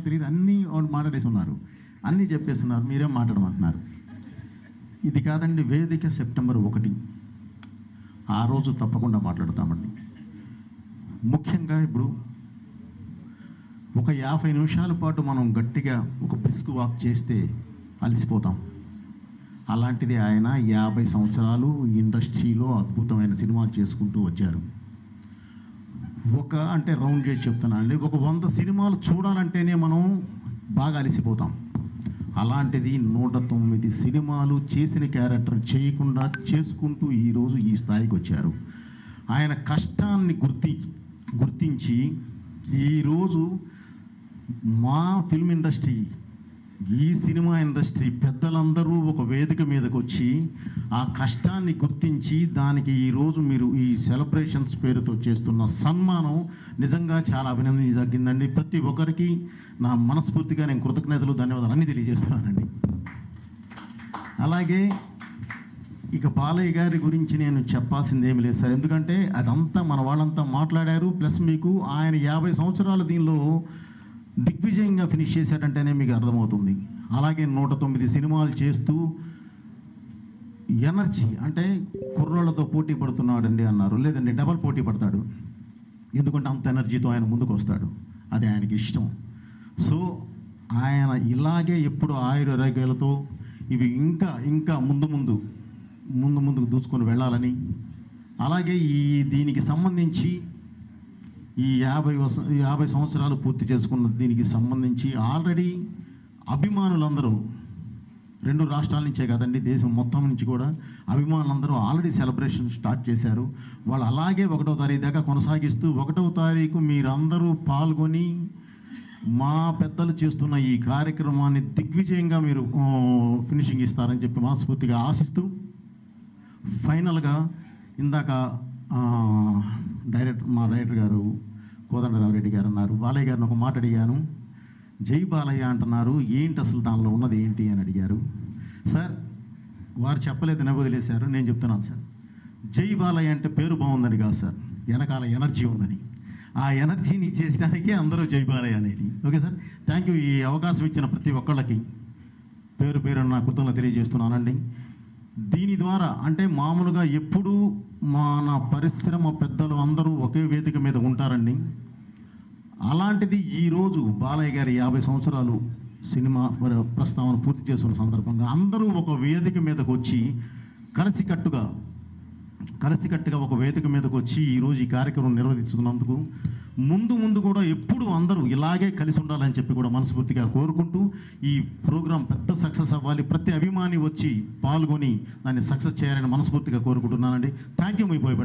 తెలియదు అన్నీ వాళ్ళు మాట్లాడేసి ఉన్నారు అన్నీ చెప్పేస్తున్నారు. మీరేం మాట్లాడమంటున్నారు? ఇది కాదండి వేదిక సెప్టెంబర్ ఒకటి. ఆ రోజు తప్పకుండా మాట్లాడతామండి. ముఖ్యంగా ఇప్పుడు ఒక యాభై నిమిషాల పాటు మనం గట్టిగా ఒక బ్రిస్క్ వాక్ చేస్తే అలసిపోతాం. అలాంటిది ఆయన యాభై సంవత్సరాలు ఇండస్ట్రీలో అద్భుతమైన సినిమాలు చేసుకుంటూ వచ్చారు. ఒక అంటే రౌండ్ చేసి చెప్తున్నానండి. ఒక వంద సినిమాలు చూడాలంటేనే మనం బాగా అలసిపోతాం. అలాంటిది నూట తొమ్మిది సినిమాలు చేసిన క్యారెక్టర్ చేయకుండా చేసుకుంటూ ఈరోజు ఈ స్థాయికి వచ్చారు. ఆయన కష్టాన్ని గుర్తి గుర్తించి ఈరోజు మా ఫిల్మ్ ఇండస్ట్రీ ఈ సినిమా ఇండస్ట్రీ పెద్దలందరూ ఒక వేదిక మీదకి వచ్చి ఆ కష్టాన్ని గుర్తించి దానికి ఈరోజు మీరు ఈ సెలబ్రేషన్స్ పేరుతో చేస్తున్న సన్మానం నిజంగా చాలా అభినందించదగ్గిందండి. ప్రతి ఒక్కరికి నా మనస్ఫూర్తిగా నేను కృతజ్ఞతలు ధన్యవాదాలు అన్నీ తెలియజేస్తున్నానండి. అలాగే ఇక బాలయ్య గారి గురించి నేను చెప్పాల్సింది ఏమి లేదు సార్. ఎందుకంటే అదంతా మన వాళ్ళంతా మాట్లాడారు. ప్లస్ మీకు ఆయన యాభై సంవత్సరాలు దీనిలో దిగ్విజయంగా ఫినిష్ చేశాడంటేనే మీకు అర్థమవుతుంది. అలాగే నూట తొమ్మిది సినిమాలు చేస్తూ ఎనర్జీ అంటే కుర్రోళ్ళతో పోటీ పడుతున్నాడండి అన్నారు. లేదండి డబల్ పోటీ పడతాడు. ఎందుకంటే అంత ఎనర్జీతో ఆయన ముందుకు వస్తాడు. అది ఆయనకి ఇష్టం. సో ఆయన ఇలాగే ఎప్పుడు ఆయురారోగ్యాలతో ఇవి ఇంకా ఇంకా ముందు ముందు ముందు ముందుకు దూసుకొని వెళ్ళాలని అలాగే ఈ దీనికి సంబంధించి ఈ యాభై యాభై సంవత్సరాలు పూర్తి చేసుకున్న దీనికి సంబంధించి ఆల్రెడీ అభిమానులందరూ రెండు రాష్ట్రాల నుంచే కదండి దేశం మొత్తం నుంచి కూడా అభిమానులందరూ ఆల్రెడీ సెలబ్రేషన్ స్టార్ట్ చేశారు. వాళ్ళు అలాగే ఒకటో తారీఖు దాకా కొనసాగిస్తూ ఒకటో తారీఖు మీరందరూ పాల్గొని మా పెద్దలు చేస్తున్న ఈ కార్యక్రమాన్ని దిగ్విజయంగా మీరు ఫినిషింగ్ ఇస్తారని చెప్పి మనస్ఫూర్తిగా ఆశిస్తూ ఫైనల్గా ఇందాక డైరెక్టర్ మా డైరెక్టర్ గారు కోదండరామరెడ్డి గారు అన్నారు. బాలయ్య గారిని ఒక మాట అడిగాను. జై బాలయ్య అంటున్నారు. ఏంటి అసలు దానిలో ఉన్నది ఏంటి అని అడిగారు. సార్ వారు చెప్పలేదు నవ్వు వదిలేశారు. నేను చెప్తున్నాను సార్. జై బాలయ్య అంటే పేరు బాగుందని కాదు సార్. వెనకాల ఎనర్జీ ఉందని. ఆ ఎనర్జీని చేయడానికి అందరూ జై బాలయ్య అనేది. Okay sir? Thank you. ఈ అవకాశం ఇచ్చిన ప్రతి ఒక్కళ్ళకి పేరు పేరు నా కృతజ్ఞత తెలియజేస్తున్నానండి. దీని ద్వారా అంటే మామూలుగా ఎప్పుడూ మన పరిశ్రమ పెద్దలు అందరూ ఒకే వేదిక మీద ఉంటారండి. అలాంటిది ఈరోజు బాలయ్య గారి యాభై సంవత్సరాలు సినిమా ప్రస్తావన పూర్తి చేస్తున్న సందర్భంగా అందరూ ఒక వేదిక మీదకు వచ్చి కలిసికట్టుగా కలిసికట్టుగా ఒక వేదిక మీదకు వచ్చి ఈరోజు ఈ కార్యక్రమం నిర్వహిస్తున్నందుకు ముందు ముందు కూడా ఎప్పుడు అందరూ ఇలాగే కలిసి ఉండాలని చెప్పి కూడా మనస్ఫూర్తిగా కోరుకుంటూ ఈ ప్రోగ్రాం పెద్ద సక్సెస్ అవ్వాలి. ప్రతి అభిమాని వచ్చి పాల్గొని దాన్ని సక్సెస్ చేయాలని మనస్ఫూర్తిగా కోరుకుంటున్నానండి. థ్యాంక్ యూ మీ పోయి